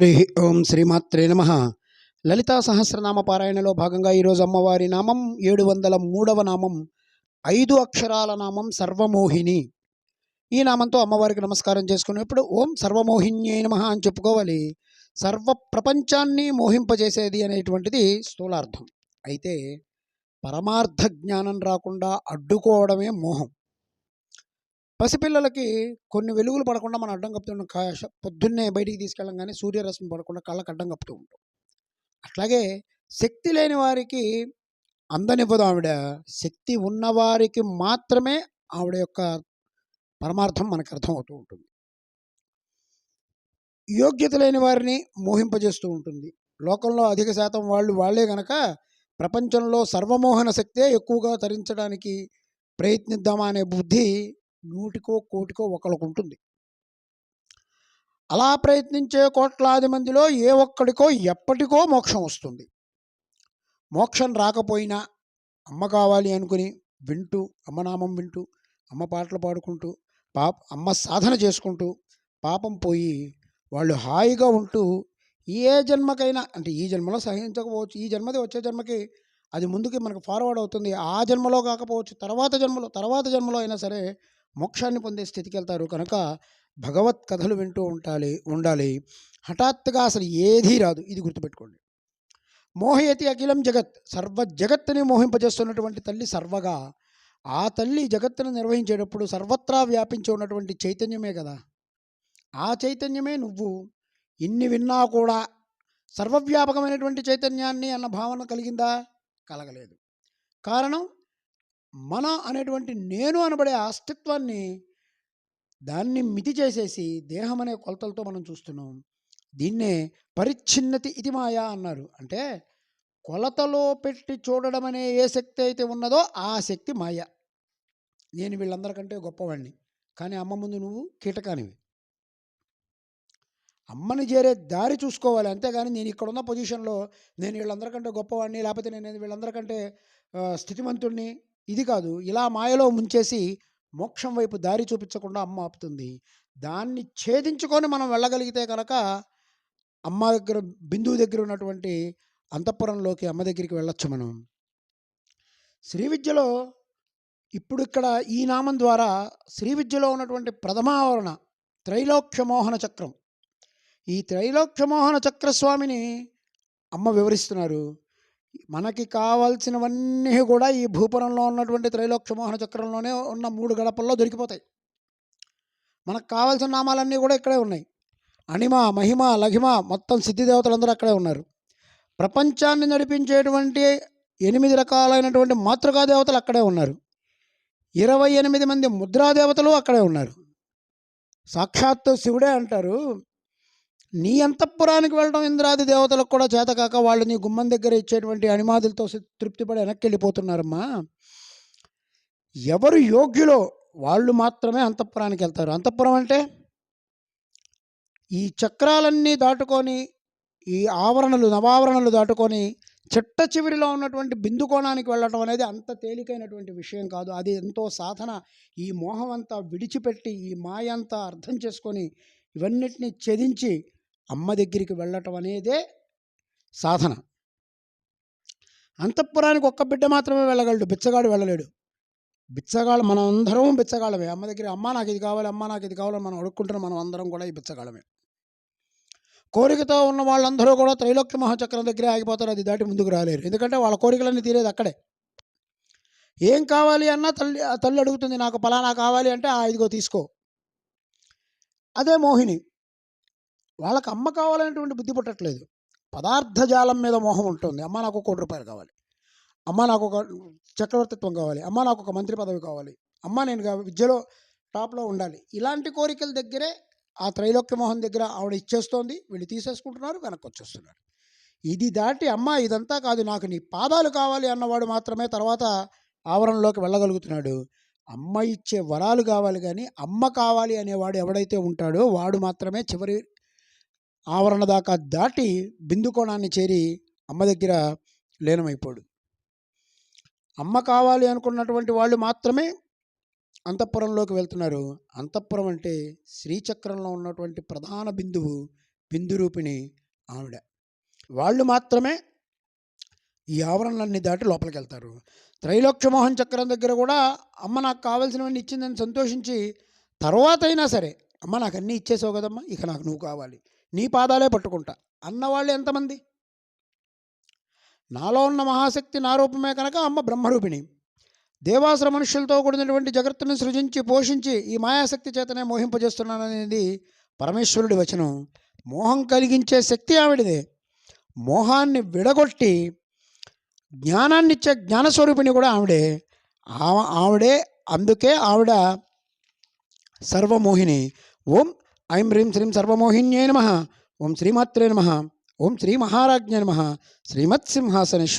హరి ఓం శ్రీమాత్రే నమ. లలితా సహస్రనామ పారాయణలో భాగంగా ఈరోజు అమ్మవారి నామం ఏడు వందల మూడవ నామం ఐదు అక్షరాల నామం సర్వమోహిని. ఈ నామంతో అమ్మవారికి నమస్కారం చేసుకునేప్పుడు ఓం సర్వమోహిన్యే నమ అని చెప్పుకోవాలి. సర్వ ప్రపంచాన్ని మోహింపజేసేది అనేటువంటిది స్థూలార్థం. అయితే పరమార్థ జ్ఞానం రాకుండా అడ్డుకోవడమే మోహం. పసిపిల్లలకి కొన్ని వెలుగులు పడకుండా మనం అడ్డం కప్పుతుంటాం కా- పొద్దున్నే బయటికి తీసుకెళ్ళంగానే సూర్యరశ్మి పడకుండా కళ్ళకు అడ్డం కప్పుతూ ఉంటాం. అట్లాగే శక్తి లేని వారికి అందనివ్వదు ఆవిడ. శక్తి ఉన్నవారికి మాత్రమే ఆవిడ యొక్క పరమార్థం మనకు అర్థమవుతూ ఉంటుంది. యోగ్యత లేని వారిని మోహింపజేస్తూ ఉంటుంది. లోకంలో అధిక శాతం వాళ్ళు వాళ్ళే గనక ప్రపంచంలో సర్వమోహన శక్తే ఎక్కువగా తరించడానికి ప్రయత్నిద్దామా అనే బుద్ధి నూటికో కోటికో ఒకరికి ఉంటుంది. అలా ప్రయత్నించే కోట్లాది మందిలో ఏ ఒక్కడికో ఎప్పటికో మోక్షం వస్తుంది. మోక్షం రాకపోయినా అమ్మ కావాలి అనుకుని వింటూ అమ్మనామం వింటూ అమ్మ పాటలు పాడుకుంటూ పాప అమ్మ సాధన చేసుకుంటూ పాపం పోయి వాళ్ళు హాయిగా ఉంటూ ఏ జన్మకైనా అంటే ఈ జన్మలో సహించకపోవచ్చు ఈ జన్మది వచ్చే జన్మకి అది ముందుకి మనకు ఫార్వర్డ్ అవుతుంది. ఆ జన్మలో కాకపోవచ్చు తర్వాత జన్మలో తర్వాత జన్మలో అయినా సరే మోక్షాన్ని పొందే స్థితికి వెళ్తారు కనుక భగవత్ కథలు వింటూ ఉండాలి ఉండాలి. హఠాత్తుగా అసలు ఏదీ రాదు. ఇది గుర్తుపెట్టుకోండి. మోహయతి అఖిలం జగత్ సర్వ జగత్తుని మోహింపజేస్తున్నటువంటి తల్లి సర్వగా. ఆ తల్లి జగత్తును నిర్వహించేటప్పుడు సర్వత్రా వ్యాపించి ఉన్నటువంటి చైతన్యమే కదా. ఆ చైతన్యమే నువ్వు. ఇన్ని విన్నా కూడా సర్వవ్యాపకమైనటువంటి చైతన్యాన్ని అన్న భావన కలిగిందా? కలగలేదు. కారణం? మన అనేటువంటి నేను అనబడే అస్తిత్వాన్ని దాన్ని మితి చేసేసి దేహం అనే కొలతలతో మనం చూస్తున్నాం. దీన్నే పరిచ్ఛిన్నతి ఇది మాయా అన్నారు. అంటే కొలతలో పెట్టి చూడడం అనే ఏ శక్తి అయితే ఉన్నదో ఆ శక్తి మాయ. నేను వీళ్ళందరికంటే గొప్పవాడిని కానీ అమ్మ ముందు నువ్వు కీటకానివి. అమ్మని చేరే దారి చూసుకోవాలి. అంతేగాని నేను ఇక్కడ ఉన్న పొజిషన్లో నేను వీళ్ళందరికంటే గొప్పవాడిని లేకపోతే నేను వీళ్ళందరికంటే ఆ, స్థితిమంతుణ్ణి ఇది కాదు. ఇలా మాయలో ముంచేసి మోక్షం వైపు దారి చూపించకుండా అమ్మ ఆపుతుంది. దాన్ని ఛేదించుకొని మనం వెళ్ళగలిగితే కనుక అమ్మ దగ్గర బిందువు దగ్గర ఉన్నటువంటి అంతఃపురంలోకి అమ్మ దగ్గరికి వెళ్ళొచ్చు మనం. శ్రీ విద్యలో ఇప్పుడు ఇక్కడ ఈ నామం ద్వారా శ్రీ విద్యలో ఉన్నటువంటి ప్రథమావరణ త్రైలోక్యమోహన చక్రం. ఈ త్రైలోక్యమోహన చక్రస్వామిని అమ్మ వివరిస్తున్నారు. మనకి కావాల్సినవన్నీ కూడా ఈ భూపురంలో ఉన్నటువంటి త్రైలోక్యమోహన చక్రంలోనే ఉన్న మూడు గడపల్లో దొరికిపోతాయి. మనకు కావాల్సిన నామాలన్నీ కూడా ఇక్కడే ఉన్నాయి. అణిమ మహిమ లఘిమ మొత్తం సిద్ధి దేవతలందరూ అక్కడే ఉన్నారు. ప్రపంచాన్ని నడిపించేటువంటి ఎనిమిది రకాలైనటువంటి మాతృకా దేవతలు అక్కడే ఉన్నారు. ఇరవై ఎనిమిది మంది ముద్రా దేవతలు అక్కడే ఉన్నారు. సాక్షాత్తు శివుడే అంటారు. నీ అంతఃపురానికి వెళ్ళడం ఇంద్రాది దేవతలకు కూడా చేతకాక వాళ్ళు నీ గుమ్మం దగ్గర ఇచ్చేటువంటి అనిమాదులతో తృప్తిపడి వెనక్కి వెళ్ళిపోతున్నారమ్మా ఎవరు యోగ్యులో వాళ్ళు మాత్రమే అంతఃపురానికి వెళ్తారు. అంతఃపురం అంటే ఈ చక్రాలన్నీ దాటుకొని ఈ ఆవరణలు నవావరణలు దాటుకొని చిట్ట చివరిలో ఉన్నటువంటి బిందు కోణానికి వెళ్ళటం అనేది అంత తేలికైనటువంటి విషయం కాదు. అది ఎంతో సాధన. ఈ మోహం అంతా విడిచిపెట్టి ఈ మాయ అంతా అర్థం చేసుకొని ఇవన్నిటిని ఛేదించి అమ్మ దగ్గరికి వెళ్ళటం అనేదే సాధన. అంతఃపురానికి ఒక్క బిడ్డ మాత్రమే వెళ్ళగలడు బిచ్చగాడు వెళ్ళలేడు. బిచ్చగాళ్ళు మనం అందరం బిచ్చగాళ్ళమే. అమ్మ దగ్గర అమ్మ నాకు ఇది కావాలి అమ్మ నాకు ఇది కావాలని మనం అడుక్కుంటున్న మనం అందరం కూడా ఈ బిచ్చగాళ్ళమే. కోరికతో ఉన్న వాళ్ళందరూ కూడా త్రైలోక్య మహాచక్రం దగ్గరే ఆగిపోతారు అది దాటి ముందుకు రాలేరు. ఎందుకంటే వాళ్ళ కోరికలన్నీ తీరేది అక్కడే. ఏం కావాలి అన్నా తల్లి తల్లి అడుగుతుంది నాకు పలానా కావాలి అంటే ఆ ఇదిగో తీసుకో. అదే మోహిని. వాళ్ళకి అమ్మ కావాలనేటువంటి బుద్ధి పుట్టట్లేదు. పదార్థ జాలం మీద మోహం ఉంటుంది. అమ్మ నాకు కోటి రూపాయలు కావాలి. అమ్మ నాకు ఒక చక్రవర్తిత్వం కావాలి. అమ్మ నాకు ఒక మంత్రి పదవి కావాలి. అమ్మ నేను విద్యలో టాప్లో ఉండాలి. ఇలాంటి కోరికల దగ్గరే ఆ త్రైలోక్య మోహన్ దగ్గర ఆవిడ ఇచ్చేస్తోంది. వీళ్ళు తీసేసుకుంటున్నారు వెనక్కి వచ్చేస్తున్నారు. ఇది దాటి అమ్మ ఇదంతా కాదు నాకు నీ పాదాలు కావాలి అన్నవాడు మాత్రమే తర్వాత ఆవరణలోకి వెళ్ళగలుగుతున్నాడు. అమ్మ ఇచ్చే వరాలు కావాలి కానీ అమ్మ కావాలి అనేవాడు ఎవడైతే ఉంటాడో వాడు మాత్రమే చివరి ఆవరణ దాకా దాటి బిందు కోణాన్ని చేరి అమ్మ దగ్గర లీనమైపోడు. అమ్మ కావాలి అనుకున్నటువంటి వాళ్ళు మాత్రమే అంతఃపురంలోకి వెళ్తున్నారు. అంతఃపురం అంటే శ్రీచక్రంలో ఉన్నటువంటి ప్రధాన బిందువు బిందు రూపిణి ఆవిడ. వాళ్ళు మాత్రమే ఈ ఆవరణలన్నీ దాటి లోపలికి వెళ్తారు. త్రైలోక్యమోహన్ చక్రం దగ్గర కూడా అమ్మ నాకు కావాల్సినవన్నీ ఇచ్చిందని సంతోషించి తర్వాత అయినా సరే అమ్మ నాకు అన్నీ ఇచ్చేసావు కదమ్మా ఇక నాకు నువ్వు కావాలి. నీ పాదాలే పట్టుకుంటా. అన్నవాళ్ళు ఎంతమంది? నాలో ఉన్న మహాశక్తి నా రూపమే కనుక అమ్మ బ్రహ్మరూపిణి. దేవాసుర మనుషులతో కూడినటువంటి జగత్తును సృజించి పోషించి ఈ మాయాశక్తి చేతనే మోహింపజేస్తున్నాననేది పరమేశ్వరుడి వచనం. మోహం కలిగించే శక్తి ఆవిడదే. మోహాన్ని విడగొట్టి జ్ఞానాన్ని ఇచ్చే జ్ఞానస్వరూపిణి కూడా ఆవిడే. ఆవిడే అందుకే ఆవిడ సర్వమోహిని. ఓం ఐం హ్రీం శ్రీం సర్వమోహిన్యై నమ. ఓం శ్రీమాత్రే నమ. ఓం శ్రీ మహారాజ్ఞ నమ. శ్రీమత్సింహాసనేశ్వర